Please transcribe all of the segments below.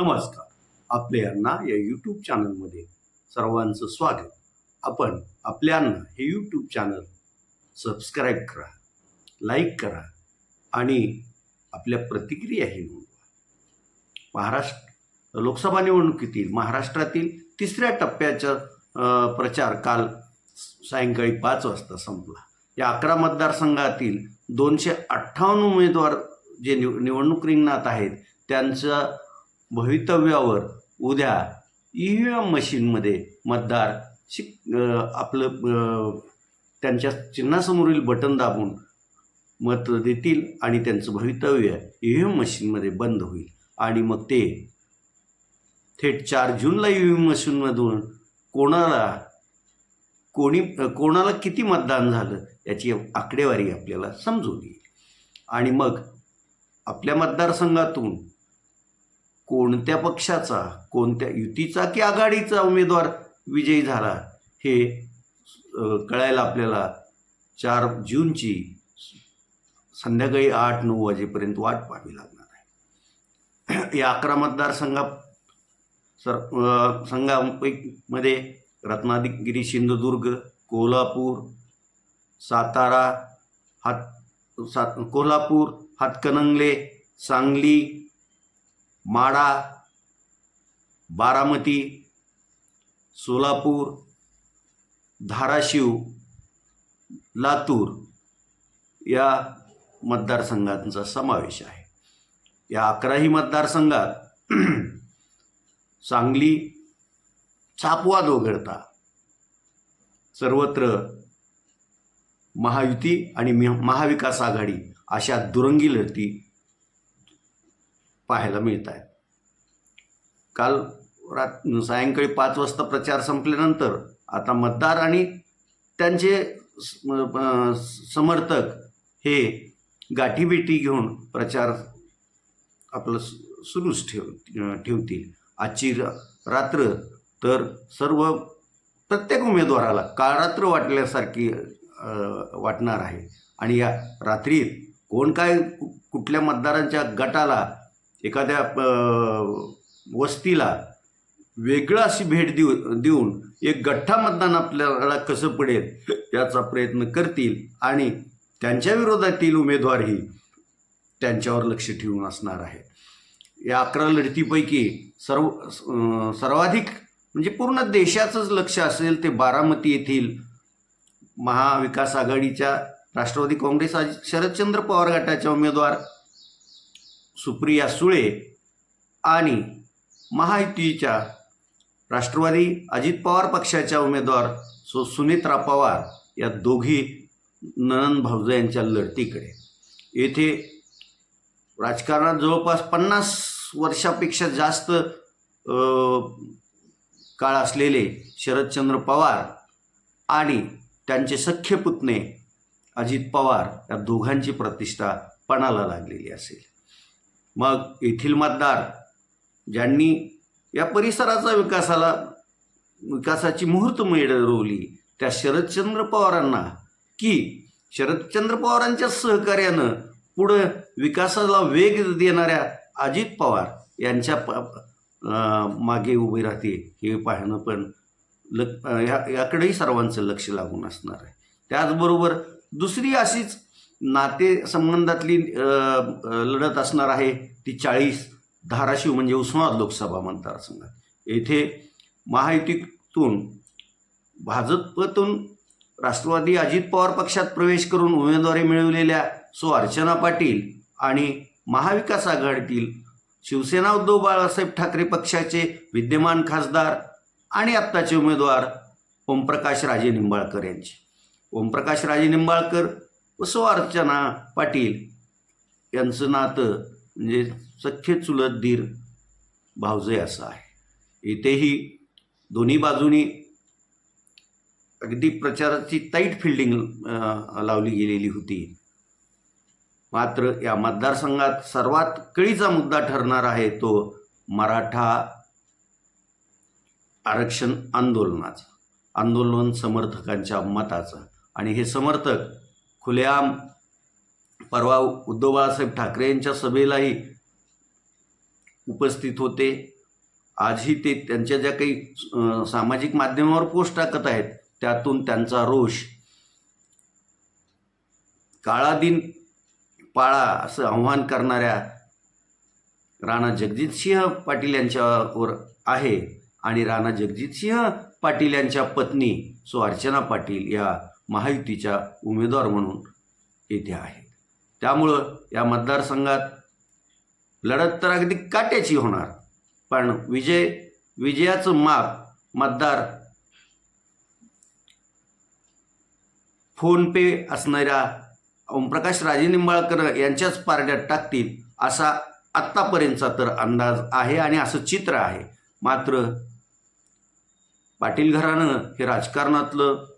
नमस्कार. आपल्या या यूट्यूब चॅनलमध्ये सर्वांचं स्वागत. आपण आपल्यांना हे यूट्यूब चॅनल सबस्क्राईब करा लाईक करा आणि आपल्या प्रतिक्रियाही नोंदवा. महाराष्ट्र लोकसभा निवडणुकीतील महाराष्ट्रातील तिसऱ्या टप्प्याचा प्रचार काल सायंकाळी पाच वाजता संपला. या अकरा मतदारसंघातील दोनशे अठ्ठावन्न उमेदवार जे निव निवडणूक रिंगणात आहेत त्यांचं भवितव्यावर उद्या ई व्ही एम मशीनमध्ये मतदार शिक आपलं त्यांच्या चिन्हासमोरील बटन दाबून मत देतील आणि त्यांचं भवितव्य ई व्ही एम मशीनमध्ये बंद होईल. आणि मग ते थेट चार जूनला ई व्ही एम मशीनमधून कोणाला कोणी कोणाला किती मतदान झालं याची आकडेवारी आपल्याला समजून येईल. आणि मग आपल्या मतदारसंघातून कोणत्या पक्षाचा कोणत्या युतीचा की आघाडीचा उमेदवार विजयी झाला हे कळायला आपल्याला चार जूनची संध्याकाळी आठ नऊ वाजेपर्यंत वाट पाहावी लागणार आहे. या अकरा मतदारसंघा सर संघामध्ये रत्नागिरी सिंधुदुर्ग कोल्हापूर सातारा हात सात कोल्हापूर हातकणंगले सांगली माडा बारामती सोलापूर धाराशिव लातूर या मतदारसंघांचा समावेश आहे. या अकराही मतदारसंघात सांगली चापवाद वगळता सर्वत्र महायुती आणि महाविकास आघाडी अशा दुरंगी लढती पाहायला मिळत आहेत काल रात सायंकाळी पाच वाजता प्रचार संपल्यानंतर आता मतदार आणि त्यांचे समर्थक हे गाठीभेटी घेऊन प्रचार आपलं सु- सुरूच ठेव ठेवतील. आजची रात्र तर सर्व प्रत्येक उमेदवाराला काळरात्र वाटल्यासारखी वाटणार आहे. आणि या रात्रीत कोण काय कु- कुठल्या मतदारांच्या गटाला एखाद्या वस्तीला वेगळं अशी भेट देऊ देऊन एक गठ्ठा मतदान आपल्याला कसं पडेल याचा प्रयत्न करतील आणि त्यांच्या विरोधातील उमेदवारही त्यांच्यावर लक्ष ठेवून असणार आहे. या अकरा लढतीपैकी सर्व सर्वाधिक म्हणजे पूर्ण देशाचंच लक्ष असेल ते बारामती येथील महाविकास आघाडीच्या राष्ट्रवादी काँग्रेस आज शरदचंद्र पवार गटाच्या उमेदवार सुप्रिया सुळे आणि महायुतीच्या राष्ट्रवादी अजित पवार पक्षाच्या उमेदवार सु सुनेत्रा पवार या दोघी ननंद भाऊजा यांच्या लढतीकडे. येथे राजकारणात जवळपास पन्नास वर्षापेक्षा जास्त काळ असलेले शरदचंद्र पवार आणि त्यांचे सख्य पुतणे अजित पवार या दोघांची प्रतिष्ठा पणाला लागलेली असेल. मग येथील मतदार ज्यांनी या परिसराचा विकासाला विकासाची मुहूर्तमेढ रोवली त्या शरदचंद्र पवारांना की शरदचंद्र पवारांच्या सहकार्यानं पुढं विकासाला वेग देणाऱ्या अजित पवार यांच्या प मागे उभे राहते हे पाहणं पण ल या याकडेही सर्वांचं लक्ष लागून असणार आहे. त्याचबरोबर दुसरी अशीच नाते संबंधातली लढत असणार आहे ती चाळीस धाराशिव म्हणजे उस्मानाबाद लोकसभा मतदारसंघात. येथे महायुतीतून भाजपतून राष्ट्रवादी अजित पवार पक्षात प्रवेश करून उमेदवारी मिळवलेल्या सो अर्चना पाटील आणि महाविकास आघाडीतील शिवसेना उद्धव बाळासाहेब ठाकरे पक्षाचे विद्यमान खासदार आणि आत्ताचे उमेदवार ओमप्रकाश राजे निंबाळकर यांचे. ओमप्रकाश राजे निंबाळकर व सो अर्चना पाटील यांचं नातं म्हणजे सख्य चुलत धीर भावजय असं आहे. इथेही दोन्ही बाजूनी अगदी प्रचाराची टाईट फिल्डिंग लावली गेलेली होती. मात्र या मतदारसंघात सर्वात कळीचा मुद्दा ठरणार आहे तो मराठा आरक्षण आंदोलनाचा आंदोलन समर्थकांच्या मताचा. आणि हे समर्थक खुलेआम परवा उद्धव बाळासाहेब ठाकरे यांच्या सभेलाही उपस्थित होते. आजही ते त्यांच्या ज्या काही सामाजिक माध्यमावर पोस्ट टाकत आहेत त्यातून त्यांचा रोष काळा दिन पाळा असं आव्हान करणाऱ्या राणा जगजितसिंह पाटील यांच्यावर आहे आणि राणा जगजितसिंह पाटील यांच्या पत्नी सो अर्चना पाटील या महायुतीच्या उमेदवार म्हणून येथे आहेत. त्यामुळं या मतदारसंघात लढत तर अगदी काट्याची होणार पण विजय विजयाचं माप मतदार फोनपे असणाऱ्या ओमप्रकाश राजे निंबाळकर यांच्याच पारड्यात टाकतील असा आत्तापर्यंतचा तर अंदाज आहे आणि असं चित्र आहे. मात्र पाटील घराणं हे राजकारणातलं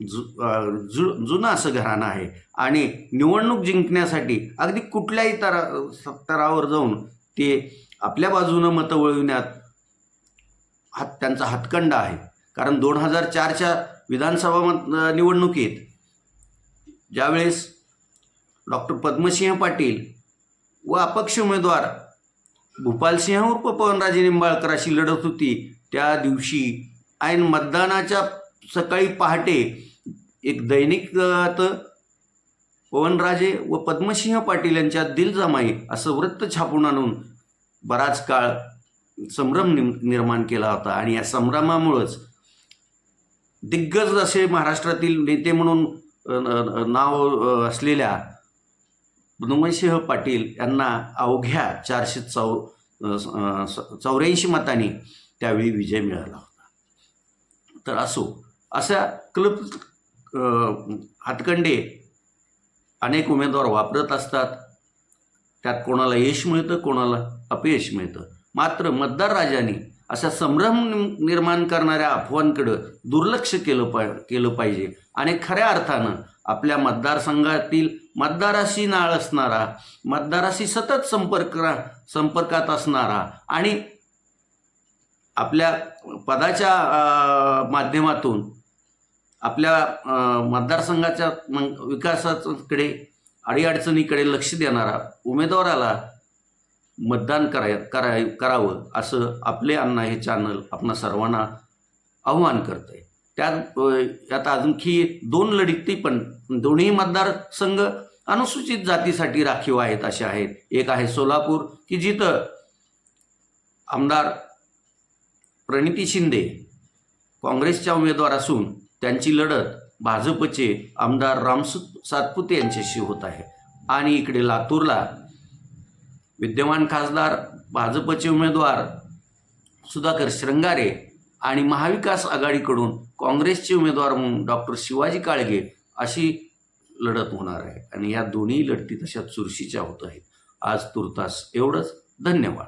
जु जु जुनं असं घराणं आहे. आणि निवडणूक जिंकण्यासाठी अगदी कुठल्याही तरा स्तरावर जाऊन ते आपल्या बाजूनं मतं वळविण्यात हात त्यांचा हातकंडा आहे. कारण दोन हजार चारच्या विधानसभा मत निवडणुकीत ज्यावेळेस डॉक्टर पद्मसिंह पाटील व अपक्ष उमेदवार भूपालसिंह उर्फ पवनराजे निंबाळकर अशी लढत होती त्या दिवशी ऐन मतदानाच्या सकाळी पहाटे एक दैनिक पवनराजे व पद्मसिंह पाटील यांच्या दिलजमाई असं वृत्त छापून आणून बराच काळ संभ्रम निर्माण केला होता. आणि या संभ्रमामुळंच दिग्गज असे महाराष्ट्रातील नेते म्हणून नाव असलेल्या पद्मसिंह पाटील यांना अवघ्या चारशे चौ स- चौऱ्याऐंशी मतांनी त्यावेळी विजय मिळाला होता. तर असो अशा क्लब हातकंडे अनेक उमेदवार वापरत असतात. त्यात कोणाला यश मिळतं कोणाला अपयश मिळतं. मात्र मतदार राजांनी अशा संभ्रम निर्माण करणाऱ्या अफवांकडं दुर्लक्ष केलं पाय केलं पाहिजे. आणि खऱ्या अर्थानं आपल्या मतदारसंघातील मतदाराशी नाळ असणारा मतदाराशी सतत संपर्क संपर्कात असणारा आणि आपल्या पदाच्या माध्यमातून आपल्या मतदारसंघाच्या मग विकासाकडे अडीअडचणीकडे लक्ष देणारा उमेदवाराला मतदान कराय कराय करावं असं आपले अण्णा हे चॅनल आपणा सर्वांना आव्हान करत आहे त्यात यात आणखी दोन लढती पण दोन्ही मतदारसंघ अनुसूचित जातीसाठी राखीव आहेत असे आहेत. एक आहे सोलापूर की जिथं आमदार प्रणिती शिंदे काँग्रेसच्या उमेदवार असून त्यांची लढत भाजपचे आमदार रामसुत सातपुते यांच्याशी होत आहे. आणि इकडे लातूरला विद्यमान खासदार भाजपचे उमेदवार सुधाकर श्रंगारे आणि महाविकास आघाडीकडून काँग्रेसचे उमेदवार म्हणून डॉक्टर शिवाजी काळगे अशी लढत होणार आहे. आणि या दोन्ही लढती तशा चुरशीच्या होत आहेत. आज तुर्तास एवढंच. धन्यवाद.